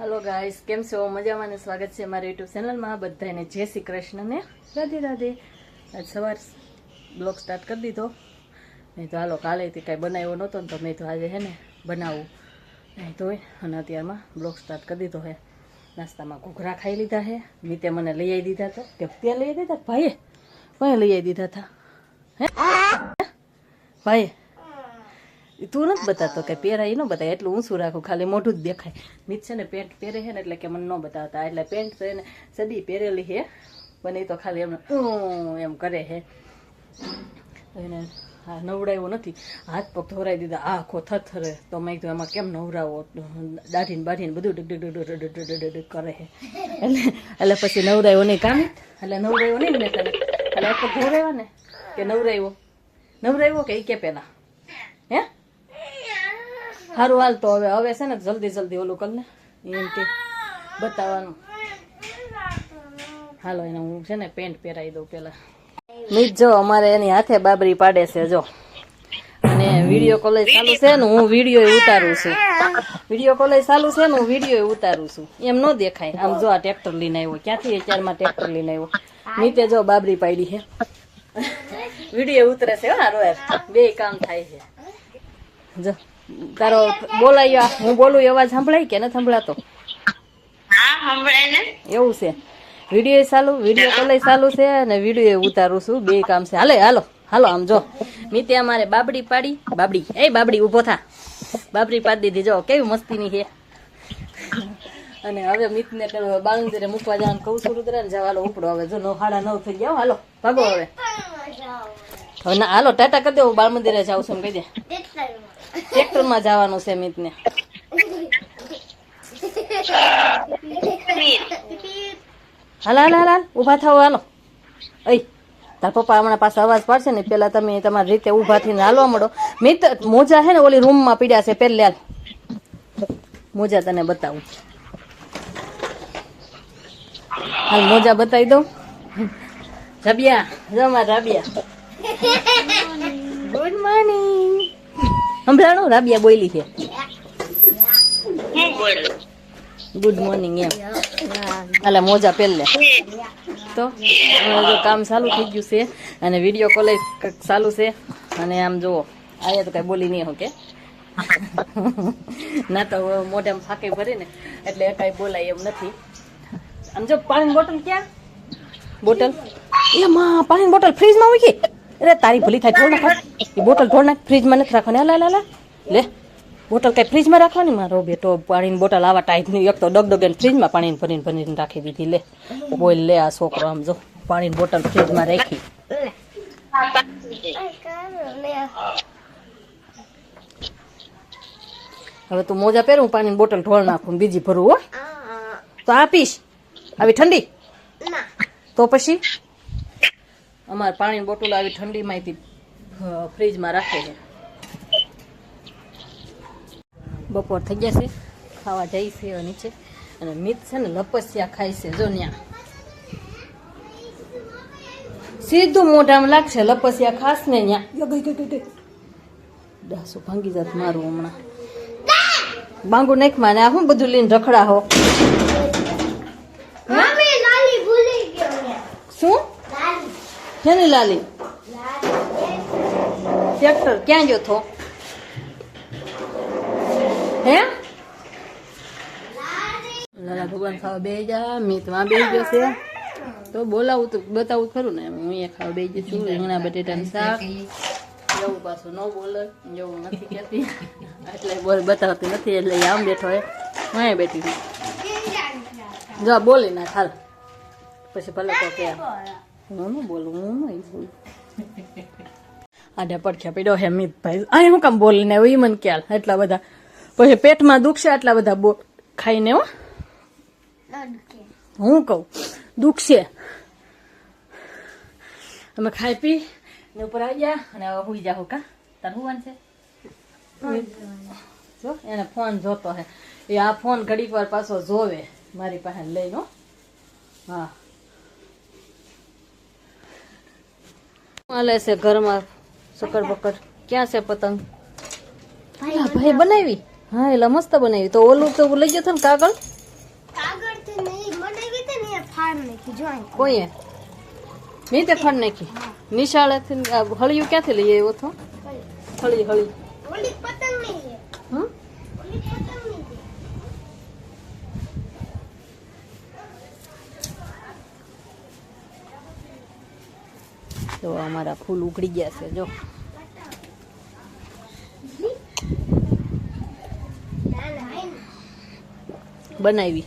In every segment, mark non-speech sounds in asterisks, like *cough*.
Hello guys કેમ છો? મજામાં ને સ્વાગત છે મારા યુટ્યુબ ચેનલમાં બધાને જય શ્રી કૃષ્ણ ને. રાધે રાધે. આજ સવાર બ્લોગ સ્ટાર્ટ કરી દીધો. નહીં તો હાલો કાલેથી કાંઈ બનાવ્યો નહોતો ને તો મેં તો આજે હે ને બનાવું. નહીં તો અને અત્યારમાં બ્લોગ સ્ટાર્ટ કરી દીધો હે. નાસ્તામાં ઘૂઘરા ખાઈ લીધા હે. મીતે મને લઈ આવી દીધા હતા કે ત્યાં લઈ દીધા? ભાઈએ. ભાઈ લઈ આવી દીધા હતા હે? ભાઈએ. ઈ તું નથી બતાવતો કે પહેરાય ન બતાય. એટલું ઊંચું રાખું, ખાલી મોઢું જ દેખાય. મીત છે ને પેન્ટ પહેરે છે ને એટલે કે મને ન બતાવતા. એટલે પેન્ટ તો એને સદી પહેરેલી છે, પણ એ તો ખાલી એમને એમ કરે છે. એને હા નવડાવ્યો નથી. હાથ પગ ધોરાઈ દીધા, આખો થરથરે તો મેં કીધું એમાં કેમ નવરાવો? દાઢીને બાઢીને બધું ડગ ડગ કરે છે. એટલે એટલે પછી નવરાયો નહીં કામ એટલે નવરાયો નહીં ને તને એટલે પગ ધોરાવ્યા ને કે નવરાયો? નવરાયો કે એ કે પહેલાં? હે? સારું હાલ તો હવે હવે છે ને જલ્દી જલ્દી ઓલું કર ને. એમ કે બતાવવાનું. હાલો, એને હું છે ને પેન્ટ પહેરાવી દઉં પેલા મીત જો, અમારે એની હાથે બાબરી પાડે છે, જો. અને વીડિયો કોલેજ ચાલુ છે ને, હું વીડિયો ઉતારું છું. વીડિયો કોલેજ ચાલુ છે ને, હું વીડિયો ઉતારું છું. એમ ન દેખાય. આમ જો આ ટ્રેક્ટર લઈને આવ્યો. ક્યાંથી અત્યારમાં ટ્રેક્ટર લઈને આવ્યો? નીતે જો બાબરી પાડી છે. વીડિયો ઉતરે છે હારો. બે કામ થાય છે. જો. તારો બોલાયો હું બોલું અવાજ સંભળાય કે ન સંભળાતો? એવું છે. વીડિયો ચાલુ વીડિયો કોલે ચાલુ છે અને વીડિયો ઉતારું છું બે કામ છે. હાલે હાલો હાલો આમ જો. મીતે અમારે બાબડી પાડી બાબડી એ બાબડી ઊભો થા. બાબડી પાડી દીધી જો કેવી મસ્તીની છે. અને હવે મિતને પેલો બાળંદરે મૂકવા જવાનું કહું છું રુદ્ર ને જાવ હાલો ઉપડો હવે. જો નવ સાડા નવ થઈ ગયા હાલો ભાગો હવે. હવે ના, હાલો, ટાટા કરી દેવું બાળ મંદિરે જાવ છું, એમ કહી દે. ટ્રેક્ટરમાં જવાનું છે મિતને હાલ હાલ હાલ હાલ, ઊભા હાલો. અઈ, તાર પપ્પા હમણાં પાસે અવાજ પાડશે ને, પેલા તમે તમારી રીતે ઊભા થઈને હાલવા મળો મિત, મોજા છે ને, ઓલી રૂમમાં પીડ્યા છે પહેલે હાલ મોજા તને બતાવું. હાલ, મોજા બતાવી દઉં. રબિયા જમા રાબિયા ગુડ મોર્નિંગ હમણાં રાબિયા બોલી છે. ગુડ મોર્નિંગ એમ. એટલે મોજા પહેલે તો જો કામ ચાલુ થઈ ગયું છે અને વીડિયો કોલેજ ચાલુ છે. અને આમ જુઓ, આયા તો કઈ બોલી નહીં કે ના તો મોઢામાં ફાંકી ભરી ને એટલે કઈ બોલાય એમ નથી. આમ જો પાણીની બોટલ ક્યાં? બોટલ? એમાં પાણીની બોટલ ફ્રીજમાં મૂકી. અરે તારી ભલી થાય ઢોળ નાખ. એ બોટલ ઢોળ નાખ ફ્રીજમાં નથી રાખવાની. હાલા હાલા લે બોટલ કઈ ફ્રીજમાં રાખવાની? મારો બેટો પાણીની બોટલ આવા ટાઈપની એક તો ડગડગે ફ્રીજમાં પાણી ભરીને ભરીને રાખી દીધી. લે બોલ લે આ છોકરો આમ જો પાણીની બોટલ ફ્રીજમાં રાખી. હવે તું મોજા પહેરું પાણીની બોટલ ઢોળ નાખું બીજી ભરું હો. તો આપીશ. આવી ઠંડી? તો પછી? અમારે પાણીની બોટલ આવી ઠંડીમાંથી અ, ફ્રીજમાં રાખે છે. બપોર થઈ ગયા છે ખાવા જઈ છે નીચે. અને મિત છે ને લપસિયા ખાય છે જો ન્યા. સીધું મોઢામાં લાગશે લપસિયા ખાસ ને ત્યાં દાસુ ભાંગી જાત મારું હમણાં. બાંગુ નાખ માને આ હું બધું લઈને રખડા હો. શું? શેની લાલી? ટ્રેક્ટર ક્યાં ગયો થો હે? લાલા ભગવાન ખાવા બે જા, માં બે ગયો છે. તો બોલાવું તો બતાવું ખરું ને, હું અહીંયા ખાવા બે ગઈ છું, રીંગણા, બટેટાનું શાક. જવું પાછું ન બોલે, જવું નથી કહેતી. એટલે બોલ, બતાવતી નથી, એટલે આમ બેઠો હે હું અહીંયા બેઠી છું. જો બોલી ના ખાલ પછી ભલે તો કે. હું ન બોલું હું નહીં બોલું આડે પડખ્યા પીડો હે મિતભાઈ અહીં હું કામ બોલીને આવ્યો એ મને ખ્યાલ એટલા બધા પછી પેટમાં દુખશે આટલા બધા બો ખાઈને હો હું કહું દુખશે અમે ખાઈ પી ને ઉપર આવી ગયા અને હવે હુઈ જાઓ કા તાર હુવાન છે જો એને ફોન જોતો હે એ આ ફોન ઘડીક વાર પાછો જોવે મારી પાસે લઈને હો. હા માલે છે ઘરમાં સકડ બકડ ક્યાં છે પતંગ? ભાઈ બનાવી? હા એટલે મસ્ત બનાવી. તો ઓલું તો લઈ ગયો ને કાગળ? કાગળથી નહીં બનાવી તે ને ફાડ નાખી કોઈએ? નહીં તે ફાડ નાખી. નિશાળે હળિયું ક્યાંથી લઈએ આવ્યો તો હળી હળી. પતંગ નહીં તો અમારા ફૂલ ઉકળી ગયા છે જો. બનાવી.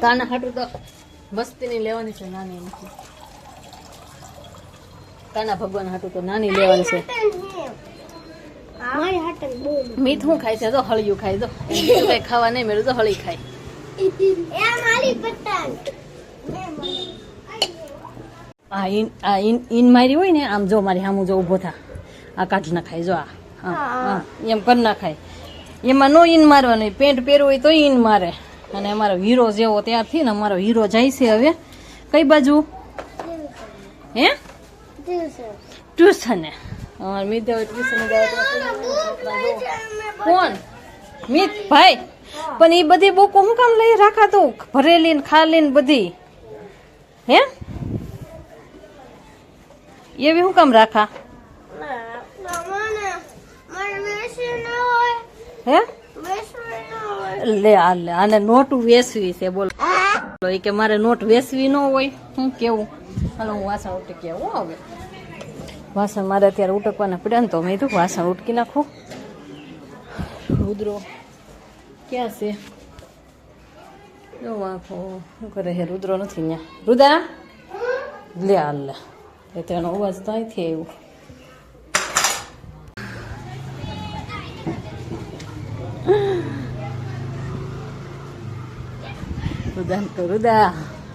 કાના હાટું તો મસ્તીની લેવાની છે નાની નથી કાના ભગવાન હાટું તો નાની લેવાની છે. મીઠ ખાય છે તો હળિયું ખાય તો કઈ ખાવા નહીં મળ્યું તો હળી ખાય. આ ઈન આ ઇન ઈન મારી હોય ને આમ જો મારી સામું જો ઊભો થા. આ કાઢ નાખાય જો આ. એમ કરી નાખાય. એમાં નો ઈન મારવાનું પેન્ટ પહેરવું હોય તો ઈન મારે. અને અમારો હીરો જેવો ત્યારથી ને અમારો હીરો જાય છે હવે. કઈ બાજુ? હે? ટ્યુશને અમારે મીત ટ્યુશન ટ્યુશને કોણ? મિત ભાઈ? પણ એ બધી બુકો હું કામ લઈ રાખા તું ભરેલી ને ખાલી ને બધી. હે? એવી હું કામ રાખા? હે? લે આ લે આને નોટ વેસવી છે બોલો. એ કે મારે નોટ વેસવી ન હોય. હું કેવું? હાલો હું વાસણ ઉટકી આવું હવે. વાસણ મારે અત્યારે ઉટકવાના પડ્યા ને તો મેં કીધું વાસણ ઉટકી નાખું. રુદ્રો. ક્યાં છે જો વાંખો શું કરે હે રુદ્રો નથી અહીંયા રુદા લે હાલ એ તેનો અવાજ તો અહીંથી આવ્યો રુદા તો રુદા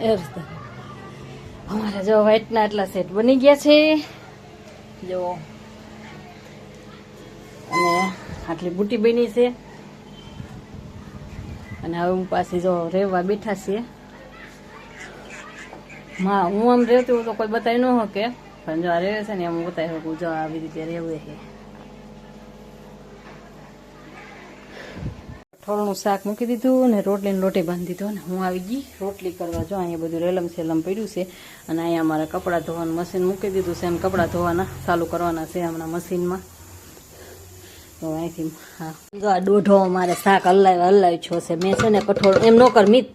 એ રુદા અમારા જો વ્હાઈટના આટલા સેટ બની ગયા છે જો અને આટલી બુટી બની છે અને હવે હું પાછી જો રહેવા બેઠા છીએ. હા હું આમ રહેતી તો કોઈ બતાવી ન શકે, પણ જો આ રહે છે ને એમ બતાવી શકું, જો આવી રીતે રહેવું છે. થોડું શાક મૂકી દીધું અને રોટલીને લોટી બાંધી દીધો ને હું આવી ગઈ. રોટલી કરવા જો અહીંયા બધું રેલમ સેલમ પડ્યું છે અને અહીંયા અમારે કપડાં ધોવાનું મશીન મૂકી દીધું છે એમ કપડાં ધોવાના ચાલુ કરવાના છે હમણાં મશીનમાં તો અહીંથી હા. જો આ દોઢો મારે શાક હલાવી હલાવી છો છે. મેં છે ને કઠોળ એમ નો કર મીત.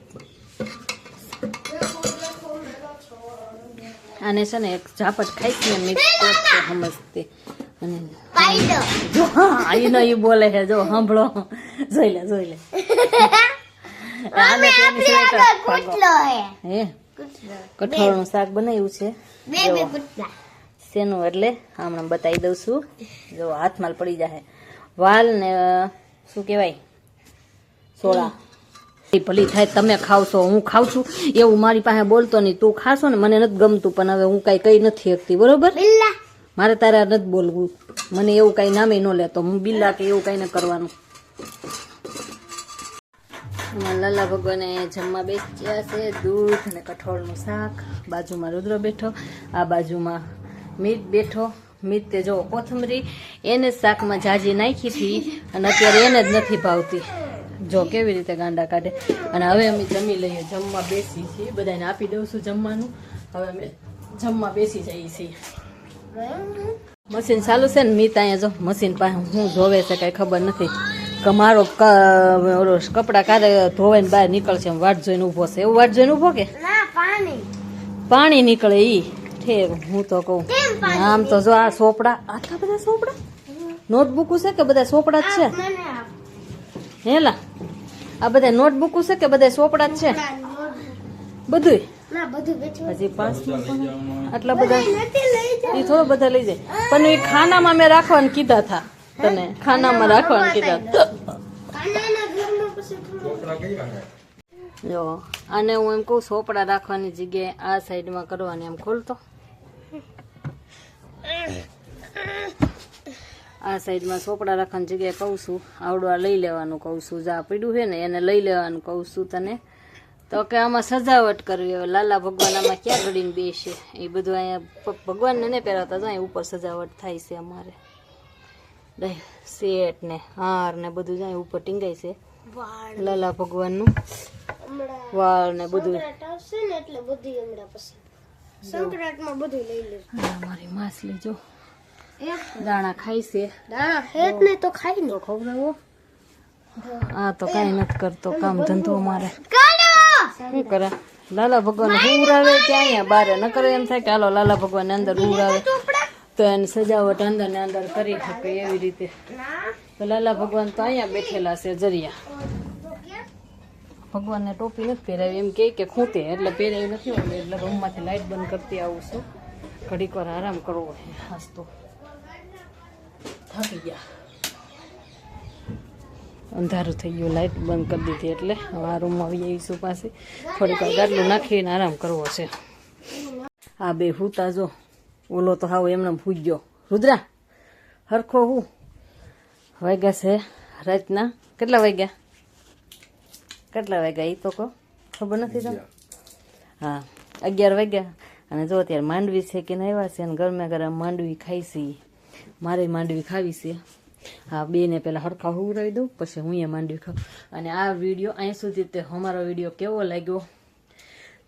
આને છે ને એક ઝાપટ ખાઈ ને મિત તે સમજતી. અને જો હા એ નો બોલે છે. જો સાંભળો. જોઈ લે જોઈ લે. *laughs* આને તેની સિવાય તો હે. કઠોળનું શાક બનાવ્યું છે. જો. શેનું એટલે હમણાં બતાવી દઉં છું. જો હાથમાં પડી જાય વાલ ને શું કહેવાય? સોળા ભલી થાય તમે ખાવ છો હું ખાવ છું. એવું મારી પાસે બોલતો નહીં. તું ખાશો ને મને નથી ગમતું પણ હવે હું કાંઈ કઈ નથી શકતી બરોબર? મારે તારે નથી બોલવું. મને એવું કાંઈ નામે ન લેતો. હું બિલ્લા કે એવું કાંઈ ન કરવાનું. લાલા ભગવાને જમવા બેસ્યા છે દૂધ અને કઠોળનું શાક. બાજુમાં રુદ્ર બેઠો આ બાજુમાં મીઠ બેઠો. મીત તે જો કોથમરી એને જ શાકમાં જાજી નાખી હતી અને અત્યારે એને જ નથી ભાવતી. જો કેવી રીતે ગાંડા કાઢે. અને હવે અમે જમી લઈએ જમવા બેસી છીએ. બધાને આપી દઉં છું જમવાનું. હવે અમે જમવા બેસી જઈએ છીએ. મશીન ચાલુ છે ને મીત અહીંયા જો મશીન પાસે હું જોવે છે કાંઈ ખબર નથી. કે મારો ક- ઓલો કપડા કાઢે ધોવાઈને બહાર નીકળશે વાટ જોઈને ઊભો છે. એવું વાટ જોઈને ઊભો કે? પાણી. પાણી નીકળે ઈ. ઠેર હું તો કહું. આમ તો જો આ સોપડા આટલા બધા સોપડા? નોટબુક છે કે બધા સોપડા જ છે? હેલા આ બધા નોટબુક છે કે બધા સોપડા જ છે? બધું ના હજી પાંચ આટલા બધા એ થોડા બધા લઈ જાય. પણ એ ખાનામાં મેં રાખવાનું કીધા હતા. તને ખાનામાં રાખવાનું કીધા કાનાના ઘરમાં પછી થોડું જો આને હું એમ કહું સોપડા રાખવાની જગ્યાએ આ સાઈડમાં કરવાની એમ ખોલતો. આ સાઈડમાં સોપડા રાખવાની જગ્યાએ કહું છું. આવડવા લઈ લેવાનું કહું છું. જા પીડું છે ને એને લઈ લેવાનું કહું છું તને. તો કે આમાં સજાવટ કરવી હવે લાલા ભગવાન આમાં ક્યાં ઘડીને બેસે? એ બધું અહીંયા ભગવાનને નહીં પહેરાવતા તો અહીં ઉપર સજાવટ થાય છે અમારે. સેટ ને હાર ને બધું જાય ઉપર ટીંગાય છે. લાલા ભગવાનનું. વાળ ને બધું. એટલે બધી હમણાં પછી. સંક્રાંતમાં બધું લઈ લેજો હા, મારી માછલી જો. દાણા ખાય છે. દાણા હેત ને તો ખાઈ લો. ખવડાવો આ તો કાઈ નથી કરતો કામ ધંધો મારે. શું કરે? લાલા ભગવાન ઉરાવે ત્યાં અહીંયા? બારે ન કરે એમ થાય કે હાલો લાલા ભગવાન અંદર ઉરાવે તો એને સજાવટ અંદર ને અંદર કરી શકે એવી રીતે. તો લાલા ભગવાન તો અહીંયા બેઠેલા છે જરિયા. ભગવાનને ટોપી નથી પહેરાવી. એમ કે ખૂંટે. એટલે પહેરાવી નથી હોતી. એટલે રૂમમાંથી લાઇટ બંધ કરતી આવું છું. ઘડીક વાર આરામ કરવો છે. હાસ તો થાકી ગયા. અંધારું થઈ ગયું. લાઇટ બંધ કરી દીધી એટલે હવે આ રૂમમાં આવી આવીશું પાસે થોડીક વાર ગાડલું નાખીને આરામ કરવો છે. આ બે હુતા જો. ઓલો તો હાવ એમને ફૂજ્યો રુદ્રા, હરખો હું. વાગ્યા છે રાતના. કેટલા વાગ્યા? કેટલા વાગ્યા? એ તો કહો. ખબર નથી તમને હા. અગિયાર વાગ્યા. અને જો અત્યારે માંડવી છે કે નહીં આવ્યા છે અને ગરમે ગરમ માંડવી ખાઈ છે મારે માંડવી ખાવી છે. હા બેને પહેલાં હરખા રહી દઉં પછી હું એ માંડવી ખાઉં. અને આ વીડિયો અહીં સુધી તે અમારો વીડિયો કેવો લાગ્યો?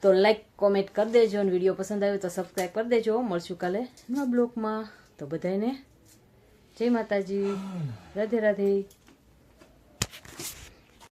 તો લાઈક કોમેન્ટ કરી દેજો અને વીડિયો પસંદ આવ્યો તો સબસ્ક્રાઈબ કરી દેજો. મળશું કાલે નવા બ્લોગમાં તો બધાને જય માતાજી. રાધે રાધે.